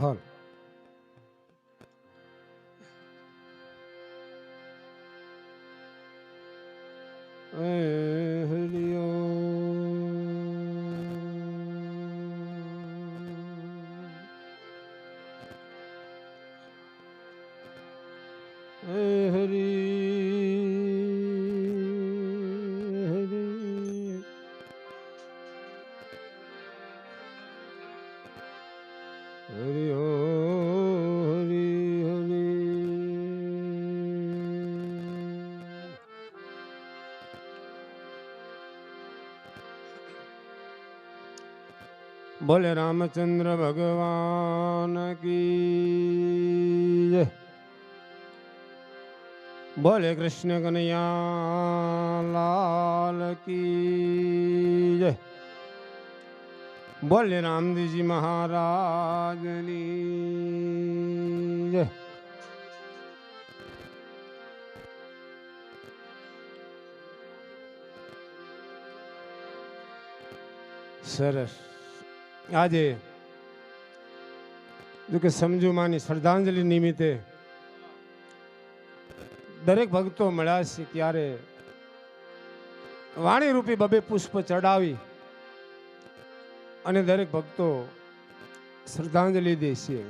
હલ એ હરી હરી હરી. બોલે રામચંદ્ર ભગવાન કી બોલે કૃષ્ણ કનૈયા લાલ કી જય. બોલે રામદેવજી મહારાજની જય સરસ આજે જો કે સમજુ માની શ્રદ્ધાંજલિ નિમિત્તે દરેક ભક્તો મળ્યા છે ત્યારે વાણી રૂપી બબે પુષ્પ ચડાવી અને દરેક ભક્તો શ્રદ્ધાંજલિ દે છે.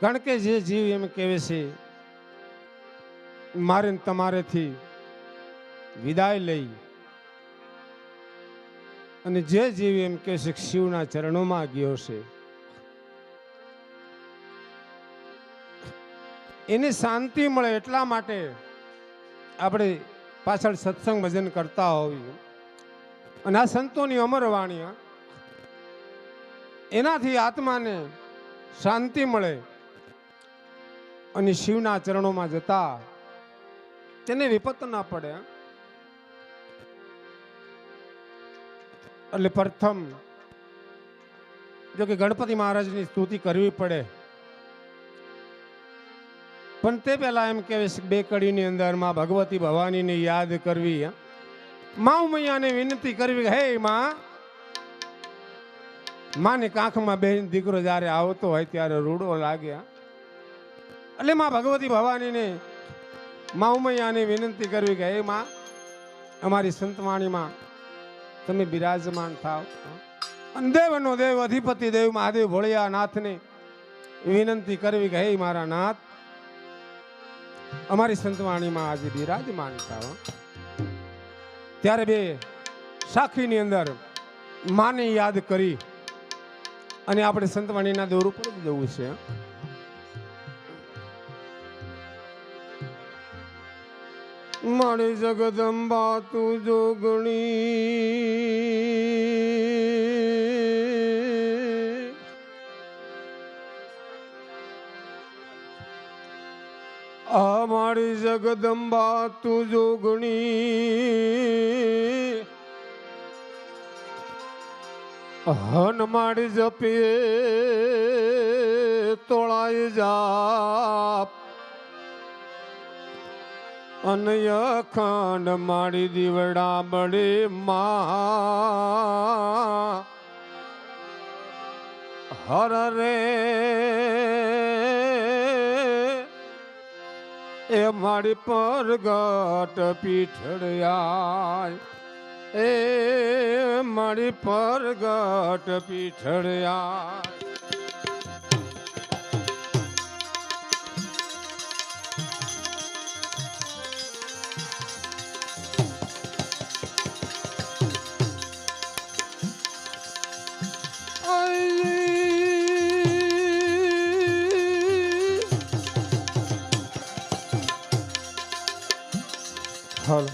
કારણ કે જે જીવ એમ કહેવે છે, મારે તમારેથી વિદાય લઈ. અને જે જીવ એમ કહે છે, શિવના ચરણોમાં ગયો છે. એને શાંતિ મળે એટલા માટે આપણે પાછળ સત્સંગ ભજન કરતા હોવી અને આ સંતોની અમર વાણી એનાથી આત્માને શાંતિ મળે અને શિવના ચરણોમાં જતા તેને વિપત ના પડે. એટલે પ્રથમ જો કે ગણપતિ મહારાજની સ્તુતિ કરવી પડે. પણ તે પહેલા એમ કહેવાય બે કડીની અંદરમાં ભગવતી ભવાનીને યાદ કરવી માઉ મૈયાને વિનંતી કરવી હે માં, માની કાંખમાં બેન દીકરો જ્યારે આવતો હોય ત્યારે રૂડો લાગ્યા એટલે માં ભગવતી ભવાનીને મા વિનંતી કરવી કે, હે માં, અમારી સંતવાણીમાં તમે બિરાજમાન થાવ. અને દેવનો દેવ, અધિપતિ દેવ મહાદેવ ભોળિયા નાથને વિનંતી કરવી કે, હે મારા નાથ અમારી સંતવાણીમાં આજે બિરાજમાન થાવ ત્યારે બે સાખીની અંદર માને યાદ કરી અને આપણે સંતવાણીના દોર ઉપર જવું છે. મારી જગદંબા તું જોગણી. આ મારી જગદંબા તું જોગણી. હન મારી જપીએ તોળાય જાપ. અનય ખંડ મારી દીવડા બળે મા. હર રે એ મારી પરગટ પીઠળિયા એ મારી પરગટ પીઠળિયા હાલ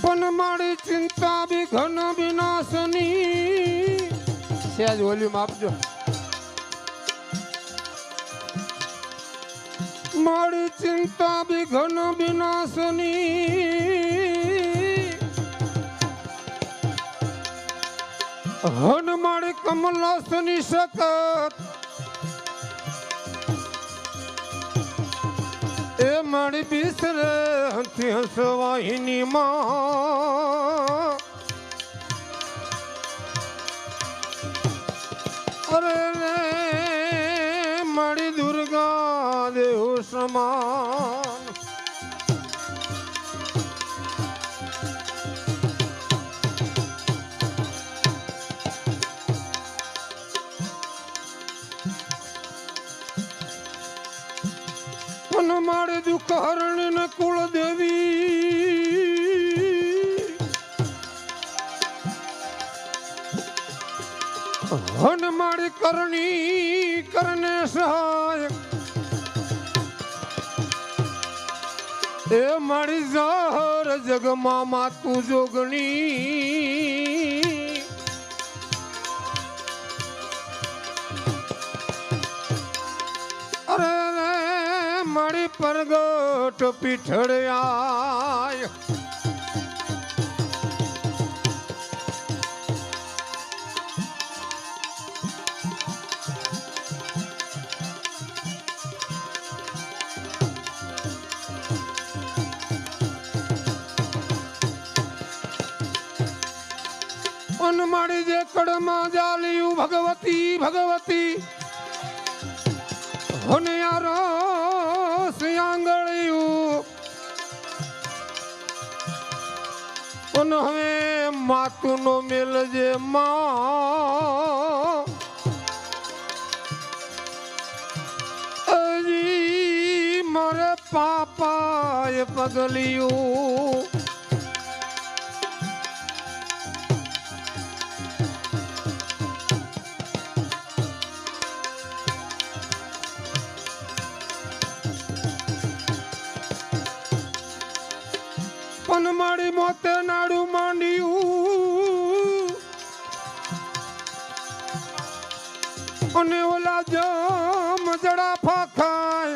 પણ મારી ચિંતા બી ઘન વિનાશની. સહેજ વોલ્યુમ આપજો. મારી ચિંતા બી ઘન વિનાશની. હન મારી કમલાસની સતત મારી બિસર હથી હસવાહીની માં. અરે દુર્ગા દેવ સમાન. ને કુળ દેવી હન મારી કરણી કરને સહાય. એ મારી જહર જગમાં માતું જોગણી. પરગટ પીઠળ્યા મારી જે કડમાં જાલ્યું ભગવતી ભગવતી. હોનિયારો સિયાંગળિયું અન હવે માતુનો મેલ જે માં. મારે પાપાએ પગલિયું. પણ મારી મોતે નાડું માંડ્યું. અને ઓલા જમ જડા ફાખાય.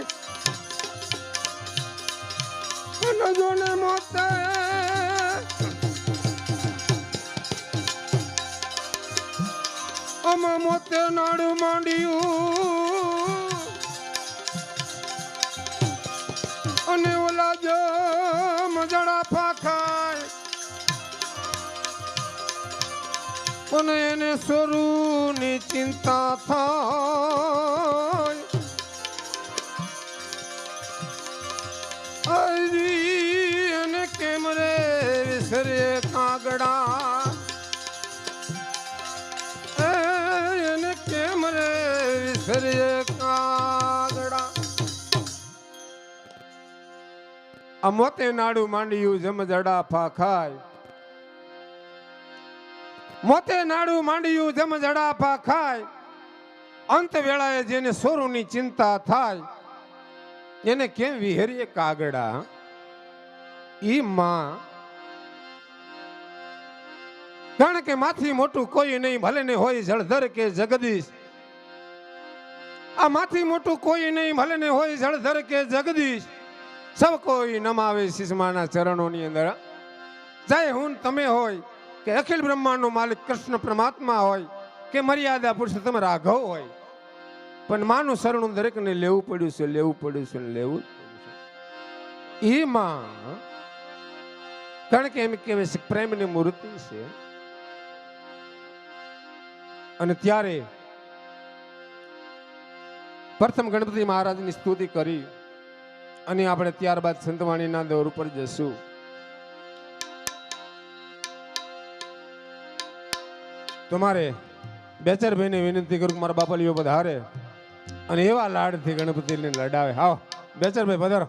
અને જોને મોતે આમાં મોતે નાડું માંડ્યું. અને ઓલા જો મજડા અને એને સ્વરૂની ચિંતા થાય. અને કેમ રે વિસરે કાગડા? એને કેમ રે વિસરે કાગડા? આ મોતે નાડું માંડ્યું જમ જડા ફાખાય મોતે નાડું માંડ્યું, જેમ જડાપા ખાય. અંત વેળાએ જેને સોરુની ચિંતા થાય, એને કેમ વિહેરીએ કાગડા? ઈ માં કારણ કે માથી મોટું કોઈ નહીં, ભલે ને હોય જળધર કે જગદીશ. આ માથી મોટું કોઈ નહીં, ભલે ને હોય જળધર કે જગદીશ. સૌ કોઈ નમાવે શિષમાના ચરણોની અંદર. ચાહે હું તમે હોય કે અખિલ બ્રહ્માંડનો માલિક કૃષ્ણ પરમાત્મા હોય, કે મર્યાદા પુરુષોત્તમ રાઘવ હોય. પણ માનું શરણું દરેકને લેવું પડ્યું છે, લેવું પડ્યું છે લેવું છે. માં કારણ કે એમ કહેવાય છે પ્રેમની મૂર્તિ છે. અને ત્યારે પ્રથમ ગણપતિ મહારાજની સ્તુતિ કરી અને આપણે ત્યારબાદ સંતવાણીના દોર ઉપર જશું. તમારે બેચરભાઈને વિનંતી કરું મારા બાપલીઓ પધારે અને એવા લાડથી ગણપતિને લડાવે. હાવ. બેચર ભાઈ પધારો.